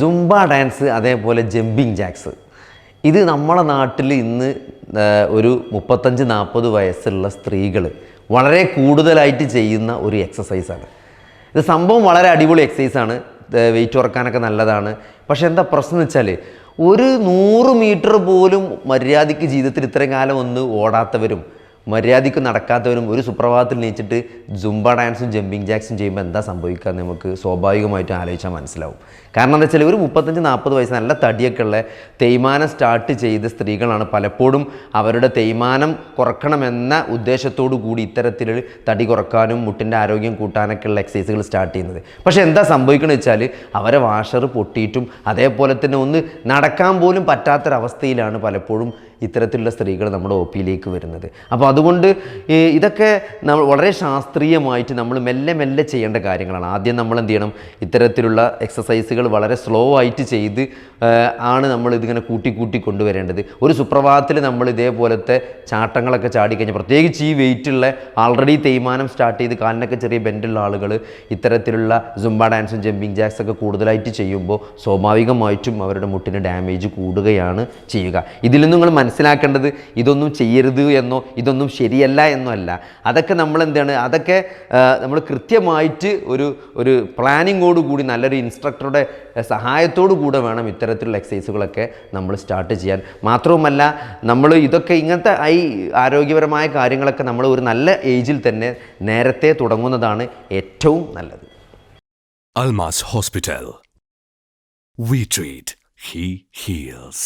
Zumba dance അതേപോലെ jumping jacks ഇത് നമ്മളെ നാട്ടിൽ ഇന്ന് ഒരു മുപ്പത്തഞ്ച് നാൽപ്പത് വയസ്സുള്ള സ്ത്രീകൾ വളരെ കൂടുതലായിട്ട് ചെയ്യുന്ന ഒരു എക്സസൈസാണ് ഇത് സംഭവം വളരെ അടിപൊളി എക്സസൈസാണ് വെയിറ്റ് കുറക്കാനൊക്കെ നല്ലതാണ്. പക്ഷേ എന്താ പ്രശ്നം എന്ന് വെച്ചാൽ ഒരു നൂറ് മീറ്റർ പോലും മര്യാദയ്ക്ക് ജീവിതത്തിൽ ഇത്രയും കാലം ഒന്ന് ഓടാത്തവരും മര്യാദയ്ക്ക് നടക്കാത്തവരും ഒരു സുപ്രഭാതത്തിൽ നീച്ചിട്ട് ജുംബ ഡാൻസും ജമ്പിങ് ജാക്സും ചെയ്യുമ്പോൾ എന്താ സംഭവിക്കുക നമുക്ക് സ്വാഭാവികമായിട്ടും ആലോചിച്ചാൽ മനസ്സിലാവും. കാരണം എന്താ വെച്ചാൽ ഒരു മുപ്പത്തഞ്ച് നാൽപ്പത് വയസ്സ് നല്ല തടിയൊക്കെ ഉള്ള തേയ്മാനം സ്റ്റാർട്ട് ചെയ്ത സ്ത്രീകളാണ് പലപ്പോഴും അവരുടെ തേയ്മാനം കുറക്കണമെന്ന ഉദ്ദേശത്തോടു കൂടി ഇത്തരത്തിൽ തടി കുറക്കാനും മുട്ടിന്റെ ആരോഗ്യം കൂട്ടാനൊക്കെ ഉള്ള എക്സസൈസുകൾ സ്റ്റാർട്ട് ചെയ്യുന്നത്. പക്ഷേ എന്താ സംഭവിക്കണമെന്ന് വെച്ചാൽ അവരെ വാഷർ പൊട്ടിയിട്ടും അതേപോലെ തന്നെ ഒന്ന് നടക്കാൻ പോലും പറ്റാത്തൊരവസ്ഥയിലാണ് പലപ്പോഴും ഇത്തരത്തിലുള്ള സ്ത്രീകൾ നമ്മുടെ ഒ പിയിലേക്ക് വരുന്നത്. അപ്പോൾ അതുകൊണ്ട് ഇതൊക്കെ നമ്മൾ വളരെ ശാസ്ത്രീയമായിട്ട് നമ്മൾ മെല്ലെ മെല്ലെ ചെയ്യേണ്ട കാര്യങ്ങളാണ്. ആദ്യം നമ്മൾ എന്ത് ചെയ്യണം? ഇത്തരത്തിലുള്ള എക്സസൈസുകൾ വളരെ സ്ലോ ആയിട്ട് ചെയ്ത് ആണ് നമ്മൾ ഇതിങ്ങനെ കൂട്ടി കൂട്ടി കൊണ്ടുവരേണ്ടത്. ഒരു സുപ്രഭാതത്തിൽ നമ്മൾ ഇതേപോലത്തെ ചാട്ടങ്ങളൊക്കെ ചാടിക്കഴിഞ്ഞാൽ പ്രത്യേകിച്ച് ഈ വെയിറ്റുള്ള ആൾറെഡി തേയ്മാനം സ്റ്റാർട്ട് ചെയ്ത് കാലിനൊക്കെ ചെറിയ ബെൻഡുള്ള ആളുകൾ ഇത്തരത്തിലുള്ള സുംബ ഡാൻസും ജമ്പിങ് ജാക്സ് ഒക്കെ കൂടുതലായിട്ട് ചെയ്യുമ്പോൾ സ്വാഭാവികമായിട്ടും അവരുടെ മുട്ടിന് ഡാമേജ് കൂടുകയാണ് ചെയ്യുക. ഇതിൽ നിന്ന് നിങ്ങൾ മനസ്സിലാക്കേണ്ടത് ഇതൊന്നും ചെയ്യരുത് എന്നോ ഇതൊന്നും ശരിയല്ല എന്നോ അല്ല. അതൊക്കെ നമ്മൾ എന്താണ്? അതൊക്കെ നമ്മൾ കൃത്യമായിട്ട് ഒരു ഒരു പ്ലാനിങ്ങോട് കൂടി നല്ലൊരു ഇൻസ്ട്രക്ടറുടെ സഹായത്തോടു കൂടെ വേണം ഇത്തരത്തിലുള്ള എക്സസൈസുകളൊക്കെ നമ്മൾ സ്റ്റാർട്ട് ചെയ്യാൻ. മാത്രവുമല്ല നമ്മൾ ഇതൊക്കെ ഇങ്ങനത്തെ ഈ ആരോഗ്യപരമായ കാര്യങ്ങളൊക്കെ നമ്മൾ ഒരു നല്ല ഏജിൽ തന്നെ നേരത്തെ തുടങ്ങുന്നതാണ് ഏറ്റവും നല്ലത്. Almas hospital We treat, he heals.